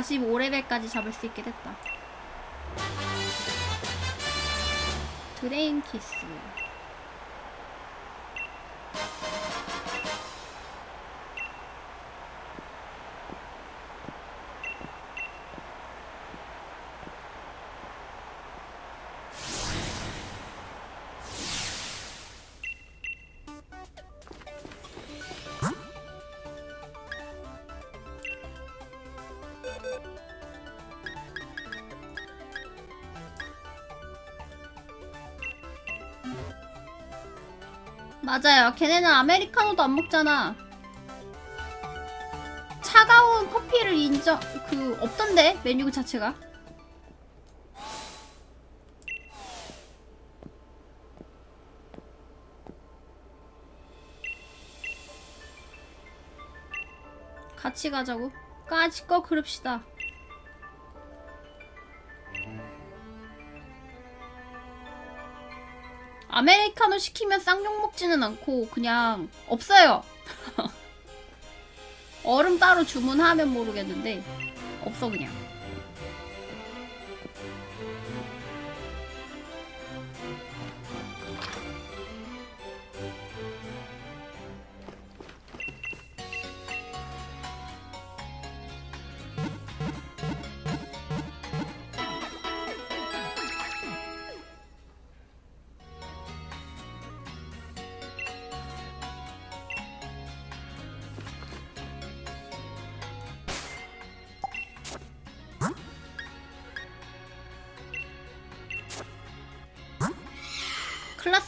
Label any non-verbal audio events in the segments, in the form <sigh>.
45레벨까지 잡을 수 있게 됐다. 드레인 키스. 맞아요. 걔네는 아메리카노도 안 먹잖아. 차가운 커피를 인정 그 없던데 메뉴 자체가. 같이 가자고. 까짓 거 그럽시다. 아메리카노 시키면 쌍욕 먹지는 않고 그냥 없어요. <laughs> 얼음 따로 주문하면 모르겠는데 없어 그냥.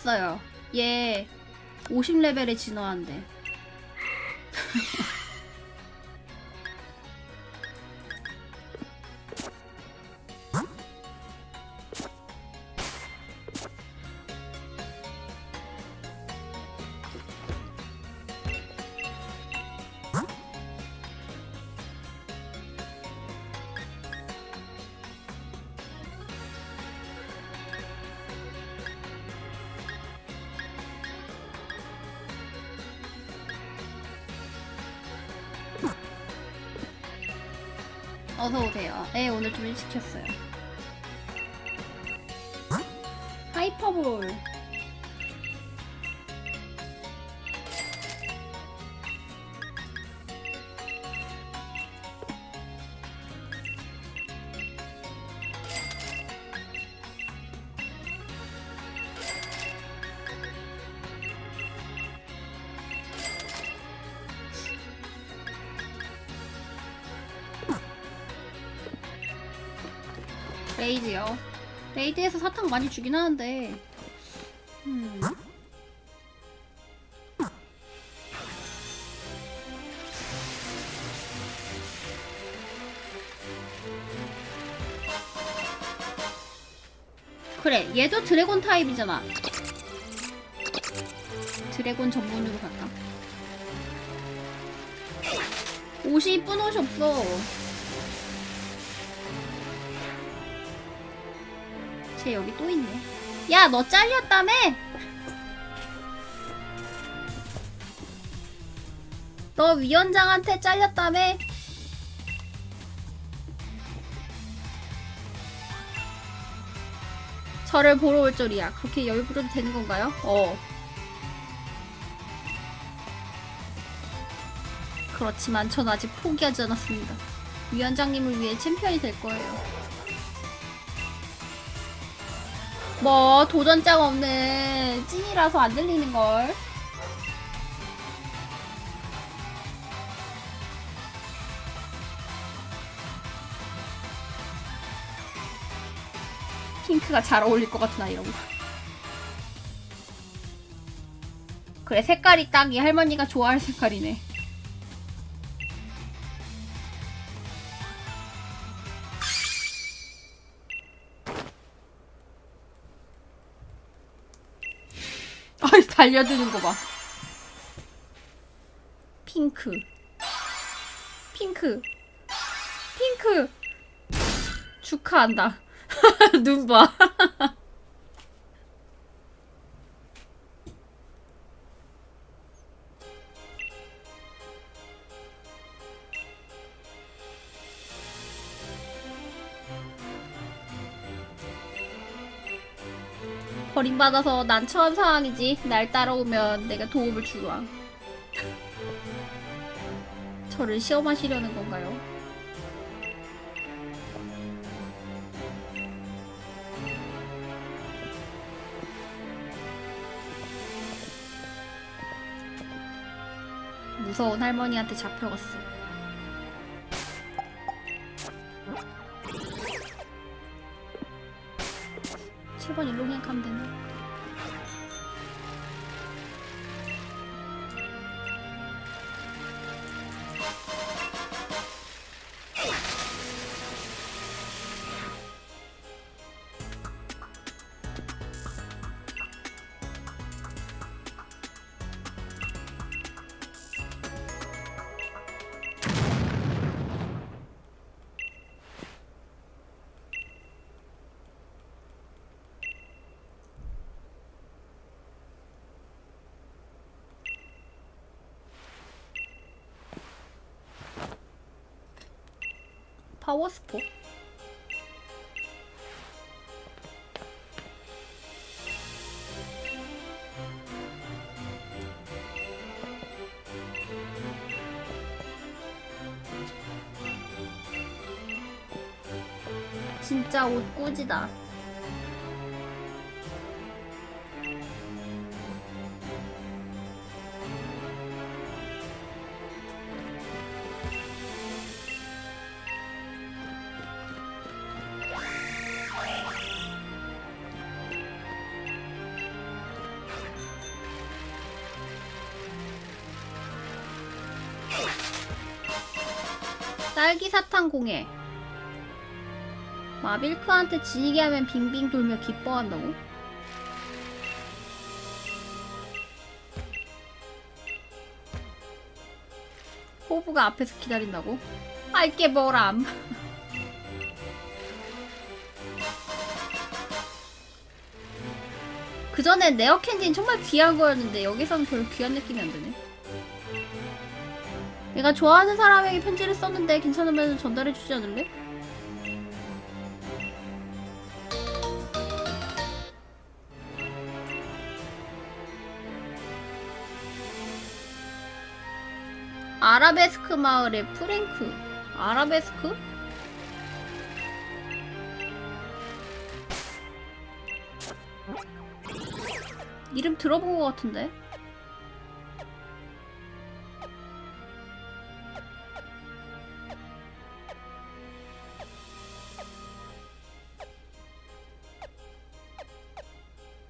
났어요. 얘 50레벨에 진화한대. <laughs> 어서 오세요. 네, 오늘 좀 일찍 켰어요. 레이드요. 레이드에서 사탕 많이 주긴 하는데. 음. 그래, 얘도 드래곤 타입이잖아. 드래곤 전문으로 갈까? 옷이 이쁜 옷이 없어. 쟤 여기 또 있네. 야, 너 잘렸다며? 너 위원장한테 잘렸다며? 저를 보러 올 줄이야. 그렇게 여유 부려도 되는 건가요? 어. 그렇지만 전 아직 포기하지 않았습니다. 위원장님을 위해 챔피언이 될 거예요. 뭐 도전장 없는 찐이라서 안 들리는 걸. 핑크가 잘 어울릴 것 같은 아이라고. 그래 색깔이 딱 이 할머니가 좋아할 색깔이네. 달려드는 거 봐. 핑크. 핑크. 핑크. 축하한다. <laughs> 눈 봐. <laughs> 버림받아서 난처한 상황이지. 날 따라오면 내가 도움을 주마. 저를 시험하시려는 건가요? 무서운 할머니한테 잡혀갔어. 칠번 일로 그냥 가면 되나? 진짜 옷 꾸지다. 딸기 사탕 공예. 마빌크한테 지니게 하면 빙빙 돌며 기뻐한다고? 호부가 앞에서 기다린다고? 알게 뭐람. <laughs> 그 전에 네어 캔디는 정말 귀한 거였는데 여기서는 별로 귀한 느낌이 안 드네. 내가 좋아하는 사람에게 편지를 썼는데 괜찮으면 전달해주지 않을래? 아라베스크 마을의 프랭크. 아라베스크? 이름 들어본 것 같은데?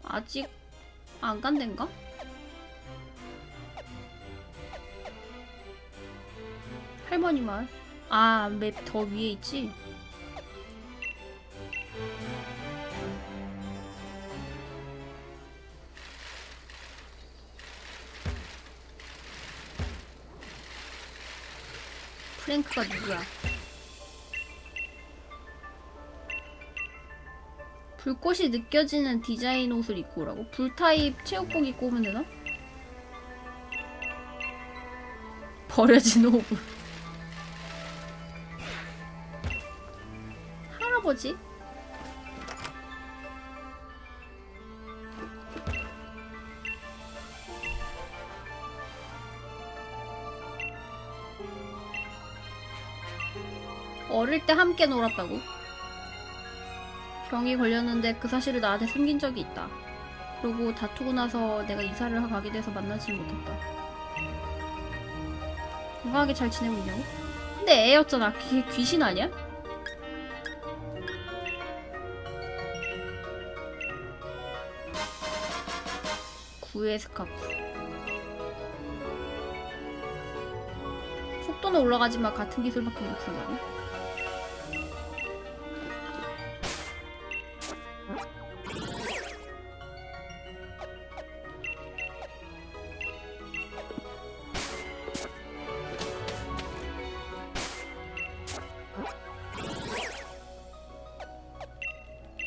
아직 안간 데인가? 마을. 아, 맵 더 위에 있지? 프랭크가 누구야? 불꽃이 느껴지는 디자인 옷을 입고 오라고? 불타입 체육복 입고 오면 되나? 버려진 <laughs> 호브. 할아버지? 어릴 때 함께 놀았다고? 병이 걸렸는데 그 사실을 나한테 숨긴 적이 있다. 그리고 다투고 나서 내가 이사를 가게 돼서 만나지 못했다. 건강하게 잘 지내고 있냐고? 근데 애였잖아. 그게 귀신 아니야? 구의 스카프. 속도는 올라가지만 같은 기술밖에 못 쓴다고?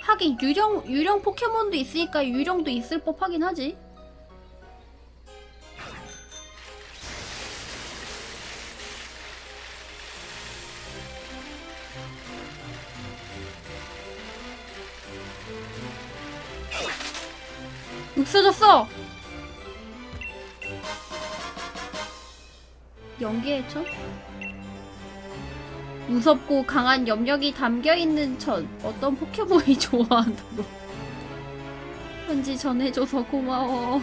하긴 유령 유령 포켓몬도 있으니까 유령도 있을 법하긴 하지. 연기의 천? 무섭고 강한 염력이 담겨있는 천. 어떤 포켓몬이 <laughs> 좋아한다고. 편지 전해줘서 고마워.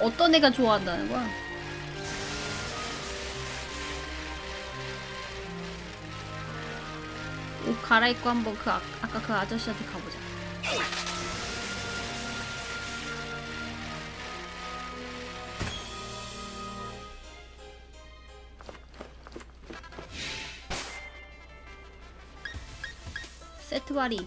어떤 애가 좋아한다는 거야? 옷 갈아입고 한번 그 아, 아까 그 아저씨한테 가보자. 발이.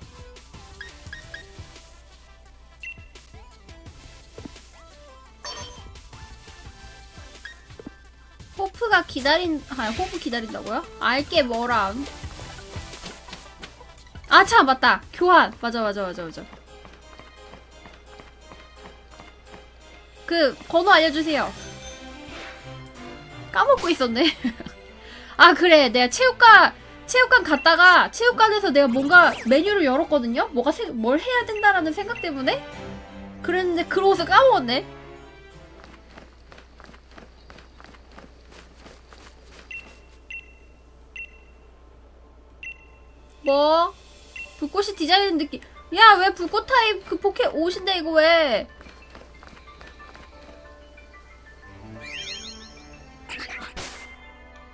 호프가 기다린, 아, 호프 기다린다고요? 알게 뭐람. 아, 참, 맞다. 교환. 맞아, 맞아, 맞아, 맞아. 그, 번호 알려주세요. 까먹고 있었네. <laughs> 아, 그래. 내가 체육관, 체육관 갔다가, 체육관에서 내가 뭔가 메뉴를 열었거든요? 뭐가, 세, 뭘 해야 된다라는 생각 때문에? 그랬는데, 그러고서 까먹었네. 뭐? 불꽃이 디자인 느낌. 야, 왜 불꽃 타입 그 포켓 옷인데, 이거 왜?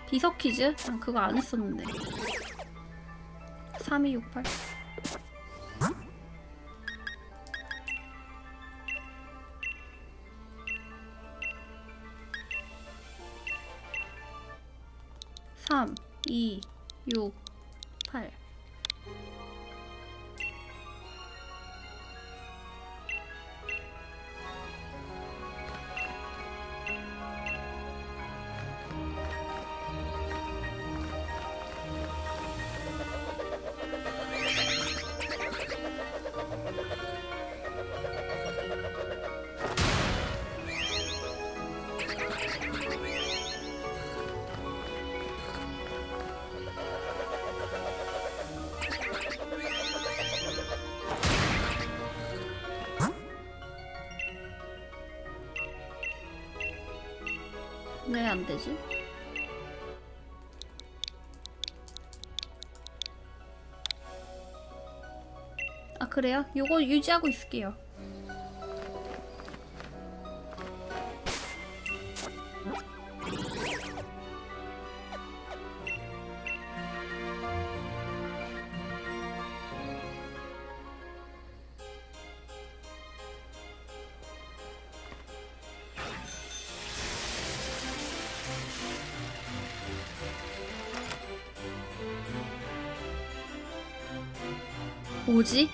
비석 퀴즈? 난 그거 안 했었는데. 3268 3 2 6 8 되지? 아 그래요? 요거 유지하고 있을게요. 뭐지?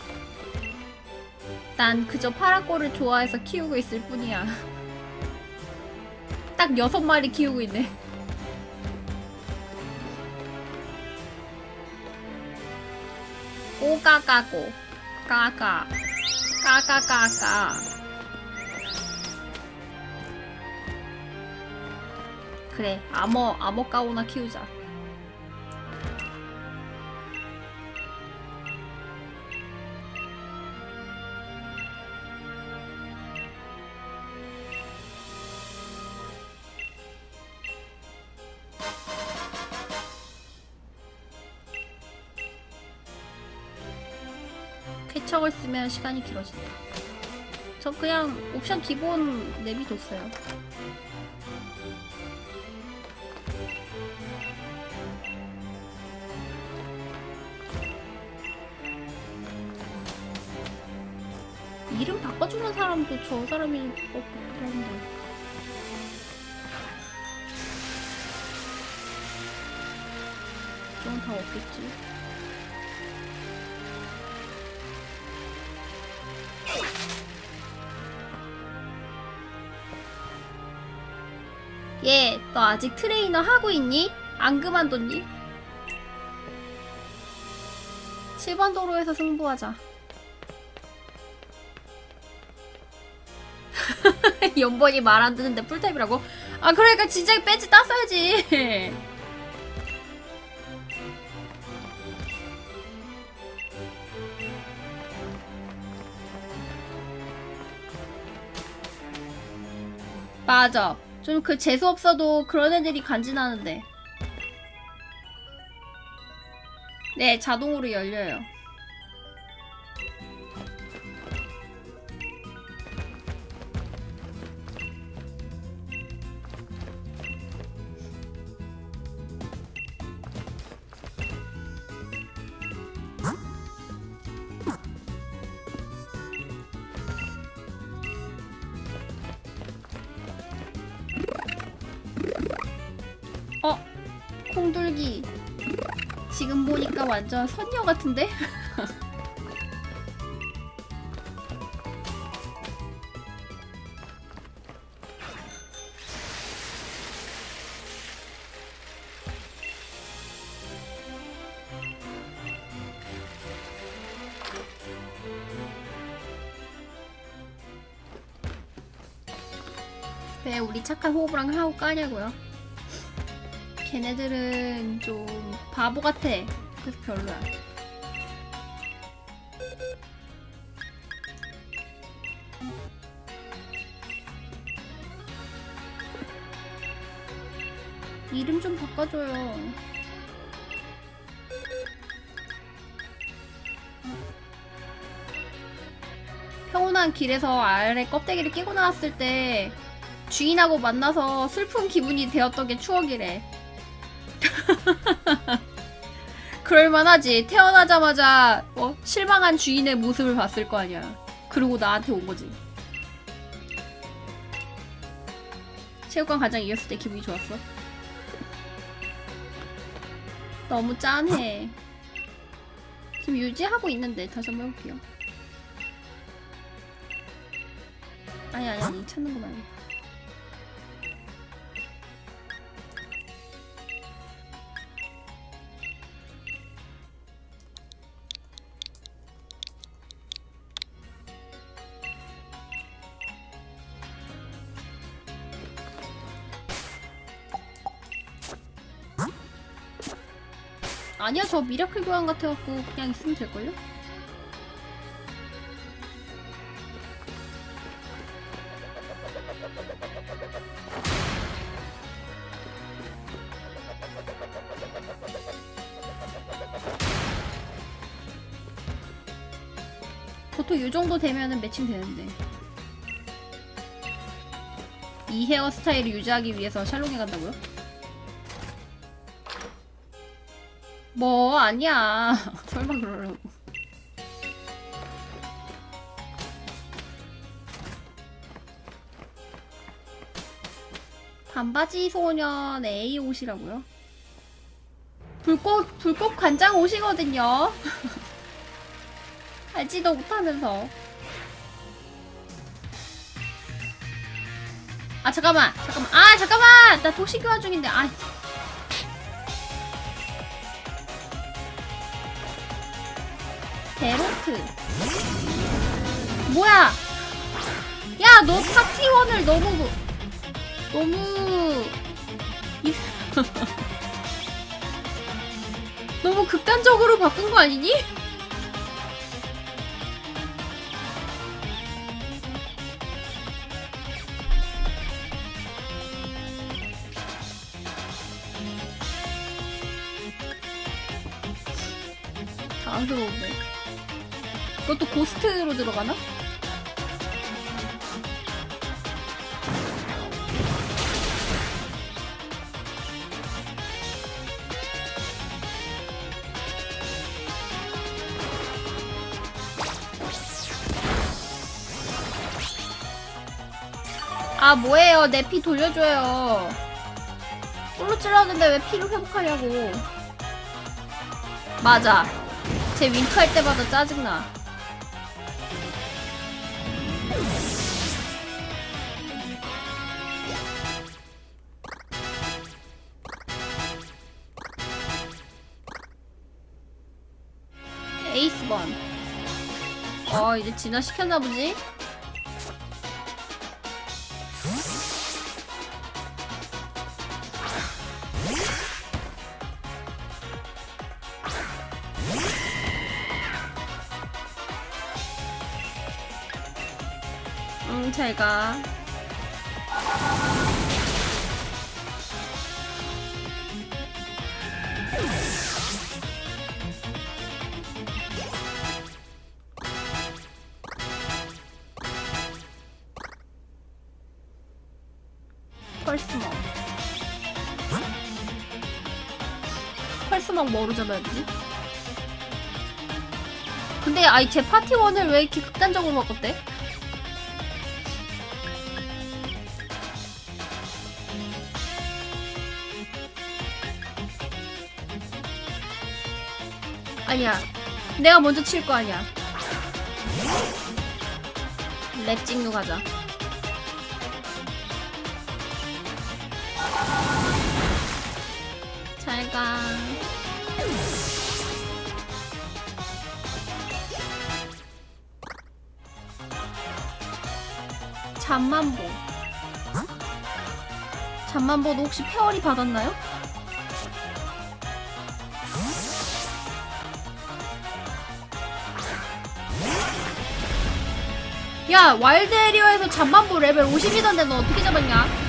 난 그저 파라꼬를 좋아해서 키우고 있을 뿐이야. <laughs> 딱 여섯 마리 키우고 있네. 꼬까까꼬 까까 까까까까 그래 암호 암호 까오나 키우자. 쾌척을 쓰면 시간이 길어진다. 저 그냥 옵션 기본 내비뒀어요. 이름 바꿔주는 사람도 저 사람이 어, 그런데. 저건 다 없겠지. 아직 트레이너 하고 있니? 안 그만뒀니? 7번 도로에서 승부하자. <laughs> 연번이 말 안 듣는데 풀탭이라고? 아 그러니까 진작에 배지 땄어야지. <laughs> 맞아. 좀 그 재수 없어도 그런 애들이 간지나는데. 네, 자동으로 열려요. 콩둘기. 지금 보니까 완전 선녀 같은데? 왜 우리 착한 호부랑 하고 까냐고요? 걔네들은 좀 바보 같아. 그래서 별로야. 이름 좀 바꿔줘요. 평온한 길에서 아래 껍데기를 끼고 나왔을 때 주인하고 만나서 슬픈 기분이 되었던 게 추억이래. <laughs> 그럴만하지. 태어나자마자 어, 실망한 주인의 모습을 봤을 거 아니야. 그리고 나한테 온 거지. 체육관 가장 이겼을 때 기분이 좋았어. 너무 짠해. 지금 유지하고 있는데 다시 한번 해볼게요. 아니 아니 아니 찾는 거 말고. 아니야 저 미라클 교환 같아갖고 그냥 있으면 될걸요? 보통 이 정도 되면은 매칭 되는데 이 헤어스타일을 유지하기 위해서 샬롱에 간다고요? 뭐 아니야. <laughs> 설마 그러려고. 반바지 소년 A 옷이라고요? 불꽃 불꽃 관장 옷이거든요. <laughs> 알지도 못하면서. 아 잠깐만 잠깐만. 아 잠깐만! 나 도시 교환 중인데 아 데로트 뭐야 야 너 파티원을 너무 너무 이- <laughs> 너무 극단적으로 바꾼 거 아니니? 고스트로 들어가나? 아 뭐예요? 내 피 돌려줘요. 홀로 찔렀는데 왜 피를 회복하냐고. 맞아. 제 윙크할 때마다 짜증나 어 이제 진화시켰나 보지? 응, 잘 가. 펄스먹 펄스먹 뭐로 잡아야 되지? 근데 아이 제 파티원을 왜 이렇게 극단적으로 바꿨대? 아니야 내가 먼저 칠 거 아니야 랩 찍누 가자 잘가 잠만보 잠만보도 혹시 페어리 받았나요? 야 와일드 에리어에서 잠만보 레벨 50이던데 너 어떻게 잡았냐?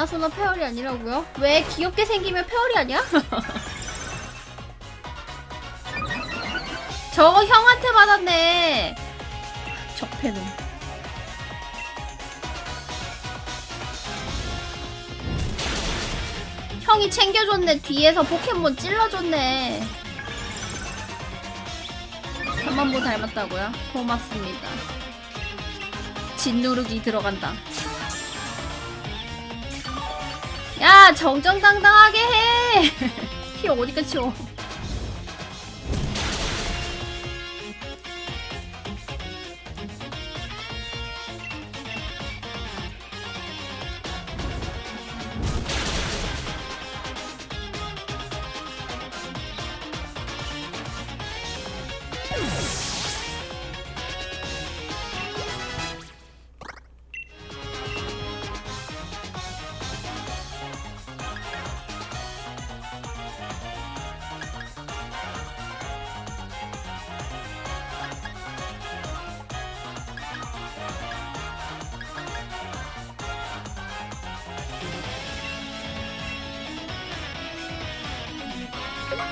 개나소나 페어리 아니라고요? 왜 귀엽게 생기면 페어리 아니야? <laughs> 저거 형한테 받았네. 적폐는. 형이 챙겨줬네. 뒤에서 포켓몬 찔러줬네. 한번보 닮았다고요? 고맙습니다. 짓누르기 들어간다. 야 정정당당하게 해. <laughs> 피 어디까지 치워.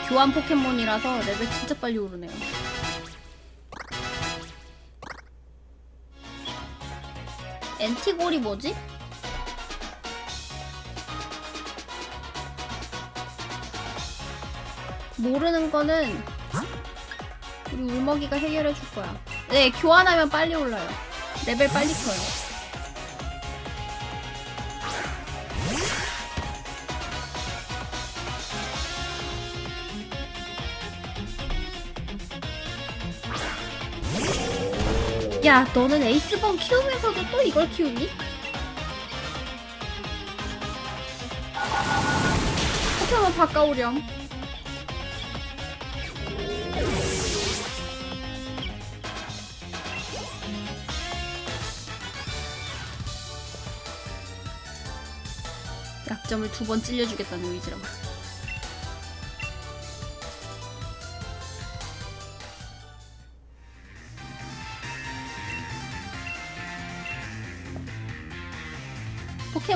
교환 포켓몬이라서 레벨 진짜 빨리 오르네요. 엔티골이 뭐지? 모르는 거는 우리 울먹이가 해결해 줄 거야. 네, 교환하면 빨리 올라요. 레벨 빨리 커요. 야, 너는 에이스본 키우면서도 또 이걸 키우니? 포켓몬 바꿔오렴. 약점을 두 번 찔려주겠다는 의지라고.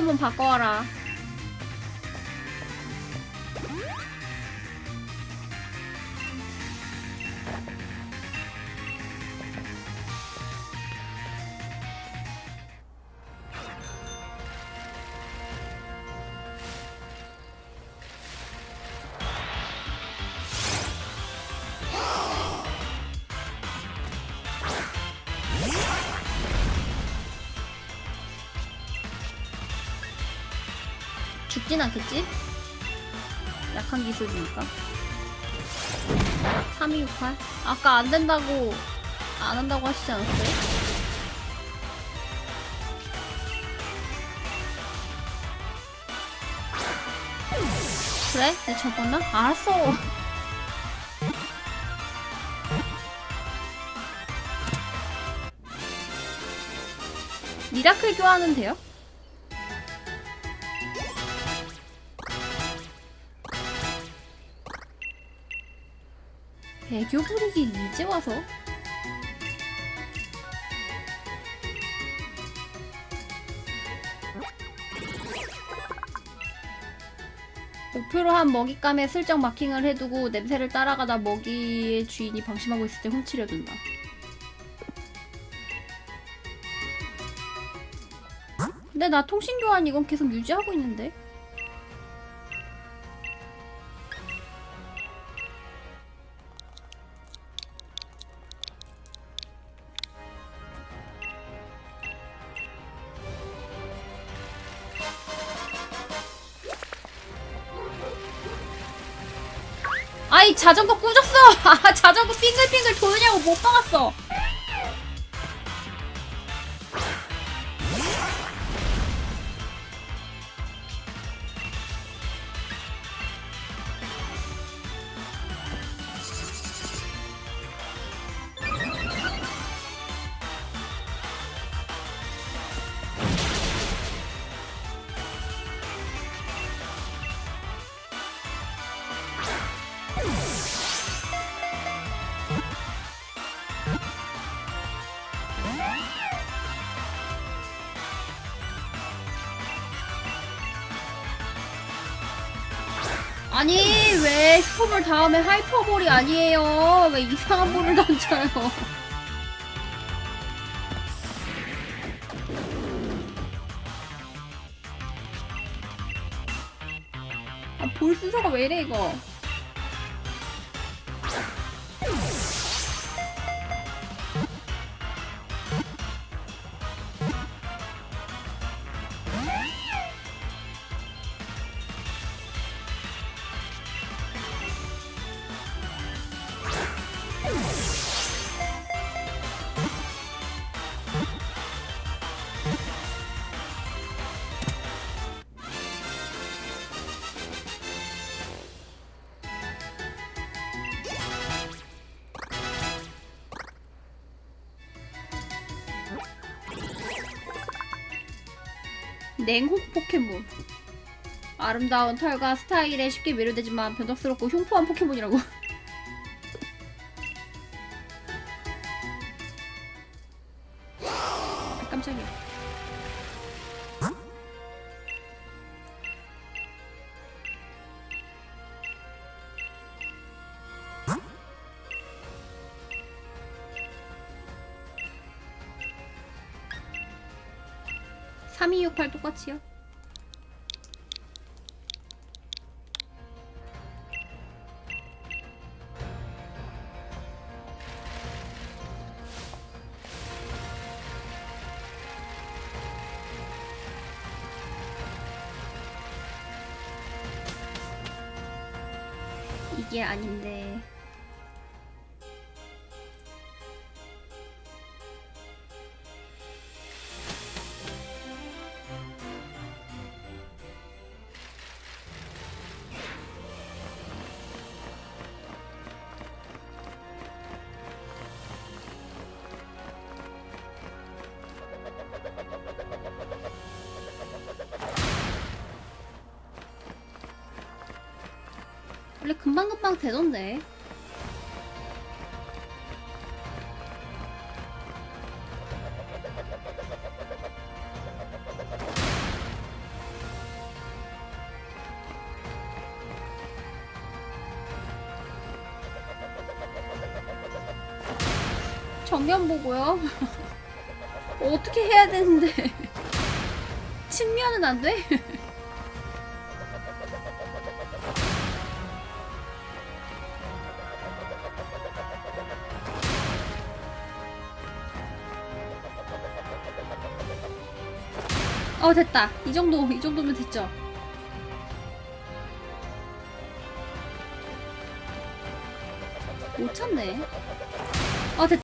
포켓몬 바꿔와라. 죽진 않겠지? 약한 기술이니까. 3268? 아까 안 된다고, 안 한다고 하시지 않았어요? 그래? 내 접었나? 알았어. <laughs> 미라클 교환은 돼요? 애교 부리기 이제 와서? 목표로 한 먹잇감에 슬쩍 마킹을 해두고 냄새를 따라가다 먹이의 주인이 방심하고 있을 때 훔치려 둔다. 근데 나 통신 교환 이건 계속 유지하고 있는데? 자전거 꾸졌어! <laughs> 아 자전거 빙글빙글 도느냐고 못 박았어! 왜 슈퍼볼 다음에 하이퍼볼이 아니에요. 왜 이상한 볼을 던져요? 아 볼 순서가 왜 이래 이거 냉혹 포켓몬. 아름다운 털과 스타일에 쉽게 매료되지만 변덕스럽고 흉포한 포켓몬이라고 (3268) 똑같이요? 이게 아닌데 원래 금방금방 되던데. 정면 보고요. <laughs> 어떻게 해야 되는데. <laughs> 측면은 안 돼? <laughs> 어 됐다. 이 정도 이 정도면 됐죠. 못 찾네. 어 됐다